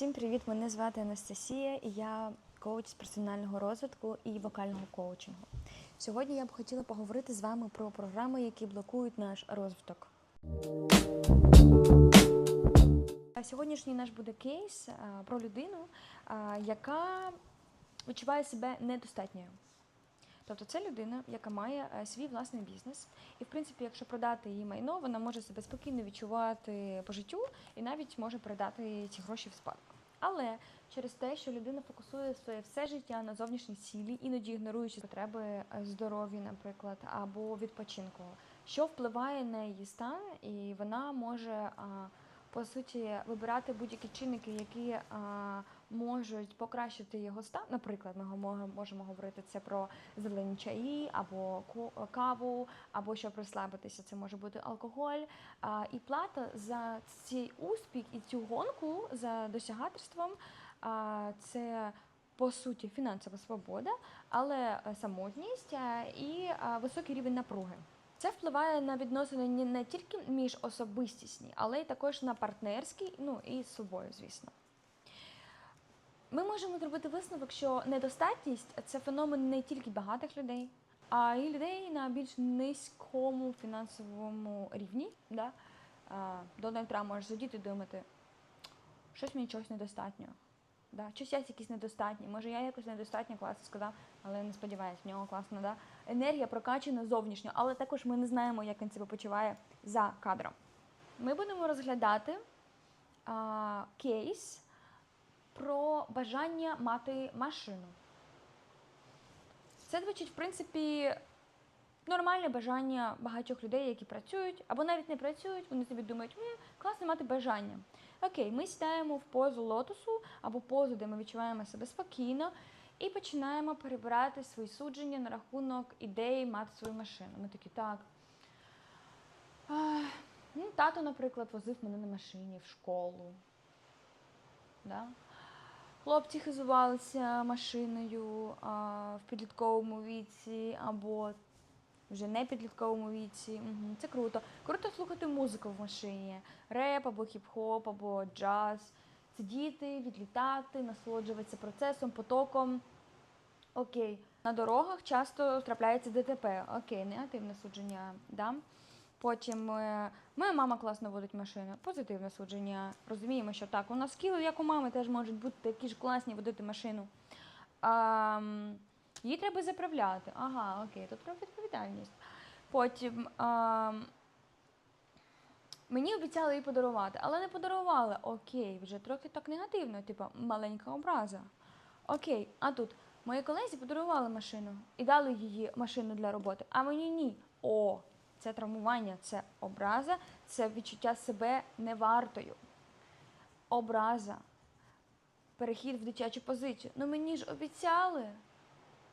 Всім привіт! Мене звати Анастасія, і я коуч з персонального розвитку і вокального коучингу. Сьогодні я б хотіла поговорити з вами про програми, які блокують наш розвиток. Сьогоднішній наш буде кейс про людину, яка відчуває себе недостатньою. Тобто це людина, яка має свій власний бізнес, і в принципі, якщо продати її майно, вона може себе спокійно відчувати по життю і навіть може передати ці гроші в спадок. Але через те, що людина фокусує своє все життя на зовнішні цілі, іноді ігноруючи потреби е, здоров'я, наприклад, або відпочинку, що впливає на її стан, і вона може по суті вибирати будь-які чинники, які можуть покращити його стан. Наприклад, ми можемо говорити це про зелені чаї або каву, або щоб розслабитися, це може бути алкоголь. І плата за цей успіх і цю гонку за досягательством а, це. По суті, фінансова свобода, але е, самотність е, і е, високий рівень напруги. Це впливає на відносини не тільки між особистісні, але й також на партнерські, ну і з собою, звісно. Ми можемо зробити висновок, що недостатність це феномен не тільки багатих людей, а й людей на більш низькому фінансовому рівні. Да? Дональд Трамп може сидіти і думати, щось мені чогось недостатньо. Да? Щось я якийсь недостатній. Може, я якось недостатньо класно сказав, але не сподіваюся, в нього класно, да? Енергія прокачана зовнішньо, але також ми не знаємо, як він себе почуває за кадром. Ми будемо розглядати а, кейс про бажання мати машину. Це звучить, в принципі, нормальне бажання багатьох людей, які працюють, або навіть не працюють, вони собі думають, «М, класно мати бажання. Окей, ми сідаємо в позу лотосу або позу, де ми відчуваємо себе спокійно, і починаємо перебирати свої судження на рахунок ідеї мати свою машину. Ми такі, так. Ну, тато, наприклад, возив мене на машині в школу. Да? Хлопці хизувалися машиною а, в підлітковому віці або вже не підлітковому віці. Угу, це круто. Круто слухати музику в машині. Реп або хіп-хоп, або джаз. Сидіти, відлітати, насолоджуватися процесом, потоком. Окей. На дорогах часто трапляється ДТП. Окей, негативне судження. Да? Потім моя мама класно водить машину. Позитивне судження. Розуміємо, що так, у нас скіли, як у мами, теж можуть бути такі ж класні водити машину. А, її треба заправляти. Ага, окей, тут про відповідальність. Потім а, мені обіцяли її подарувати, але не подарували. Окей, вже трохи так негативно, типу маленька образа. Окей, а тут мої колезі подарували машину і дали її машину для роботи, а мені ні. О, це травмування, це образа, це відчуття себе невартою. Образа. Перехід в дитячу позицію. Ну мені ж обіцяли,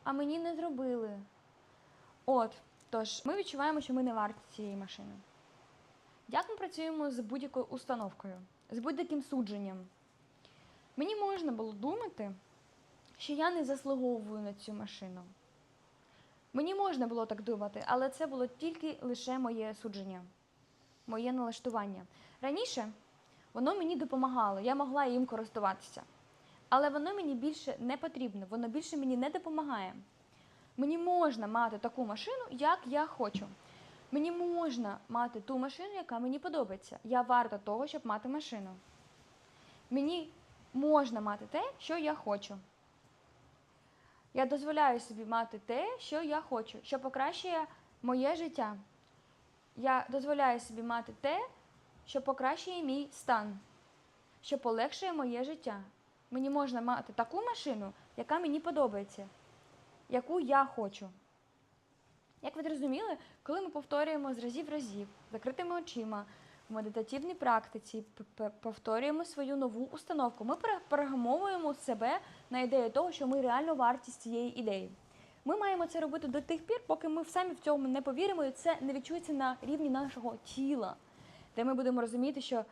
а мені не зробили. От, тож, ми відчуваємо, що ми не варті цієї машини. Як ми працюємо з будь-якою установкою, з будь-яким судженням? Мені можна було думати, що я не заслуговую на цю машину. Мені можна було так думати, але це було тільки лише моє судження, моє налаштування. Раніше воно мені допомагало, я могла їм користуватися. Але воно мені більше не потрібно, воно більше мені не допомагає. Мені можна мати таку машину, як я хочу. Мені можна мати ту машину, яка мені подобається. Я варта того, щоб мати машину. Мені можна мати те, що я хочу. Я дозволяю собі мати те, що я хочу, що покращує моє життя. Я дозволяю собі мати те, що покращує мій стан, що полегшує моє життя. Мені можна мати таку машину, яка мені подобається, яку я хочу. Як ви зрозуміли, коли ми повторюємо з разів в разів, закритими очима, в медитативній практиці, повторюємо свою нову установку, ми пере- перегамовуємо себе на ідею того, що ми реально вартість цієї ідеї. Ми маємо це робити до тих пір, поки ми самі в цьому не повіримо, і це не відчується на рівні нашого тіла, де ми будемо розуміти, що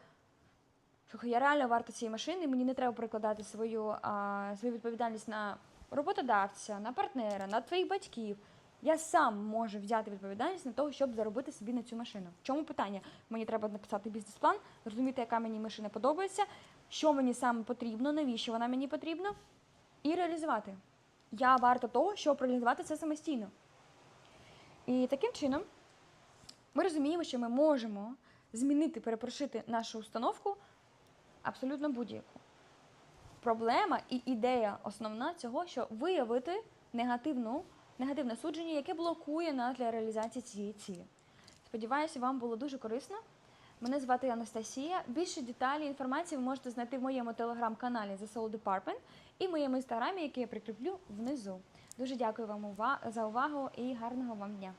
Слухай, я реально варта цієї машини, мені не треба перекладати свою, а, свою відповідальність на роботодавця, на партнера, на твоїх батьків. Я сам можу взяти відповідальність на того, щоб заробити собі на цю машину. В чому питання? Мені треба написати бізнес-план, зрозуміти, яка мені машина подобається, що мені саме потрібно, навіщо вона мені потрібна, і реалізувати. Я варта того, щоб реалізувати це самостійно. І таким чином ми розуміємо, що ми можемо змінити, перепрошити нашу установку абсолютно будь-яку. Проблема і ідея основна цього, що виявити негативну, негативне судження, яке блокує нас для реалізації цієї цілі. Сподіваюся, вам було дуже корисно. Мене звати Анастасія. Більше деталі інформації ви можете знайти в моєму телеграм-каналі The Soul Department і в моєму інстаграмі, який я прикріплю внизу. Дуже дякую вам за увагу і гарного вам дня.